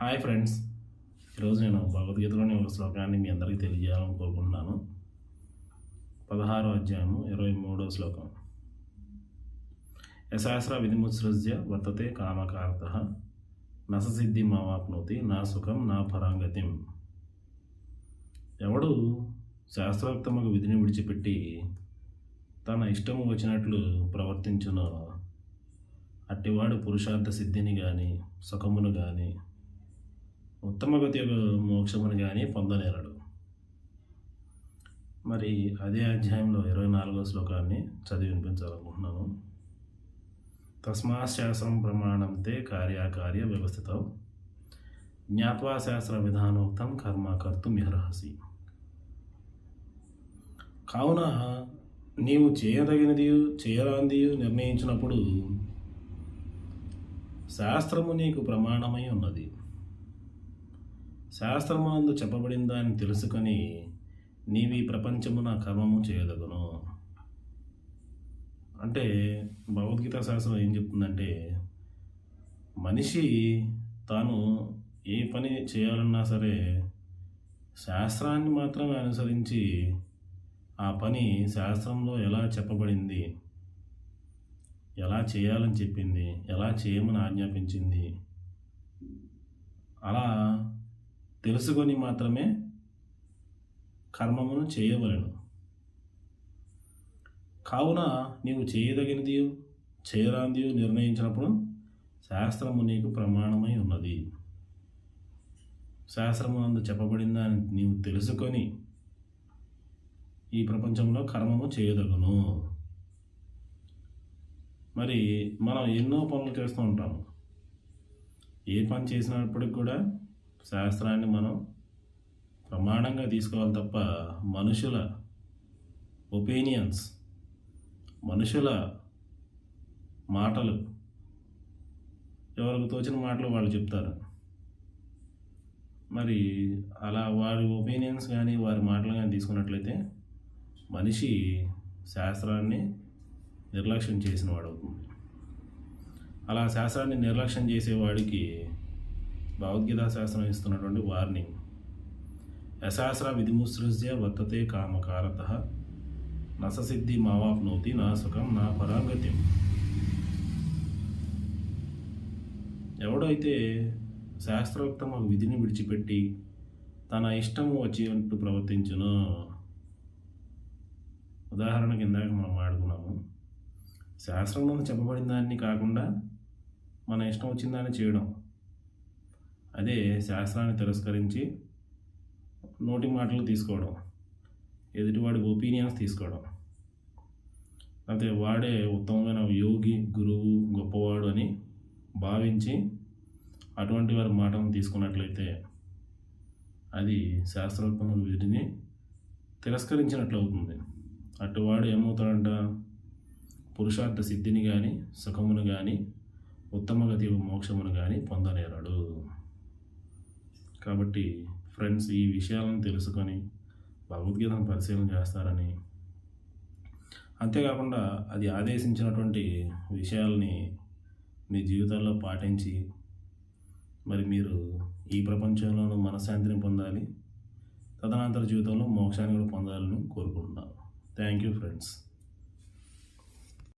Hi friends. ఈరోజు నేను భగవద్గీతలోని ఒక శ్లోకాన్ని మీ అందరికీ తెలియజేయాలని కోరుకుంటున్నాను. పదహారో అధ్యాయము ఇరవై మూడో శ్లోకం. యశాస్త్ర విధిముత్సృజ్య వర్తతే కామకార్త నససిద్ధి మావాప్నోతి నా సుఖం నా పరాంగతిం. ఎవడు శాస్త్రోక్తముకు విధిని విడిచిపెట్టి తన ఇష్టము వచ్చినట్లు ప్రవర్తించునో అట్టివాడు పురుషార్థ సిద్ధిని కానీ సుఖమును కానీ ఉత్తమ గతి మోక్షమును కానీ పొందనేరడు మరి అదే అధ్యాయంలో ఇరవై నాలుగో శ్లోకాన్ని చదివి వినిపించాలనుకుంటున్నాను. తస్మాశాస్త్రం ప్రమాణం తే కార్యకార్య వ్యవస్థితం. జ్ఞాత్వా శాస్త్ర విధానోక్తం కర్మ కర్తుమిహర్హసి కావున నీవు చేయదగినది చేయరాంది నిర్ణయించినప్పుడు శాస్త్రము నీకు ప్రమాణమై ఉన్నది. శాస్త్రమునందు చెప్పబడిందా అని తెలుసుకొని నీవి ప్రపంచమున కర్మము చేయదగును. అంటే భగవద్గీత శాస్త్రం ఏం చెప్తుందంటే మనిషి తాను ఏ పని చేయాలన్నా సరే శాస్త్రాన్ని మాత్రమే అనుసరించి ఆ పని శాస్త్రంలో ఎలా చెప్పబడింది ఎలా చేయాలని చెప్పింది ఎలా చేయమని ఆజ్ఞాపించింది అలా తెలుసుకొని మాత్రమే కర్మమును చేయవలను. కావున నీవు చేయదగినది చేయరాంది నిర్ణయించినప్పుడు శాస్త్రము నీకు ప్రమాణమై ఉన్నది. శాస్త్రము అందు చెప్పబడిందా అని నీవు తెలుసుకొని ఈ ప్రపంచంలో కర్మము చేయదగును. మరి మనం ఎన్నో పనులు చేస్తూ ఉంటాము. ఏ పని చేసినప్పటికి కూడా శాస్త్రాన్ని మనం ప్రమాణంగా తీసుకోవాలి తప్ప మనుషుల ఒపీనియన్స్ మనుషుల మాటలు ఎవరికి తోచిన మాటలు వాళ్ళు చెప్తారు. మరి అలా వారి ఒపీనియన్స్ కానీ వారి మాటలు కానీ తీసుకున్నట్లయితే మనిషి శాస్త్రాన్ని నిర్లక్ష్యం చేసిన వాడు అవుతుంది. అలా శాస్త్రాన్ని నిర్లక్ష్యం చేసేవాడికి భగవద్గీతా శాస్త్రం ఇస్తున్నటువంటి వార్నింగ్. యశాస్త్ర విధిముసృజ్య వర్తతే కామకారత. నససిద్ధి మావాప్నోతి నా సుఖం నా పరాగత్యం ఎవడైతే శాస్త్రోక్తమ విధిని విడిచిపెట్టి తన ఇష్టము వచ్చినట్టు ప్రవర్తించునో ఉదాహరణ కిందాక మనం ఆడుకున్నాము శాస్త్రంలో చెప్పబడిన దాన్ని కాకుండా మన ఇష్టం వచ్చిన దాన్ని చేయడం. అదే శాస్త్రాన్ని తిరస్కరించి నోటి మాటలు తీసుకోవడం ఎదుటివాడి ఒపీనియన్స్ తీసుకోవడం. అయితే వాడే ఉత్తమమైన యోగి గురువు గొప్పవాడు అని భావించి అటువంటి వారి మాటను తీసుకున్నట్లయితే అది శాస్త్రోత్తమ వీటిని తిరస్కరించినట్లు అవుతుంది అటువాడు ఏమవుతాడంట? పురుషార్థ సిద్ధిని కానీ సుఖమును కానీ ఉత్తమగతి మోక్షమును కానీ పొందనేరాడు. కాబట్టి ఫ్రెండ్స్ ఈ విషయాలను తెలుసుకొని భగవద్గీతను పరిశీలన చేస్తారని. అంతేకాకుండా అది ఆదేశించినటువంటి విషయాల్ని మీ జీవితాల్లో పాటించి మరి మీరు ఈ ప్రపంచంలోనూ మనశ్శాంతిని పొందాలి. తదనంతర జీవితంలో మోక్షాన్ని కూడా పొందాలని కోరుకుంటున్నాను. Thank you friends.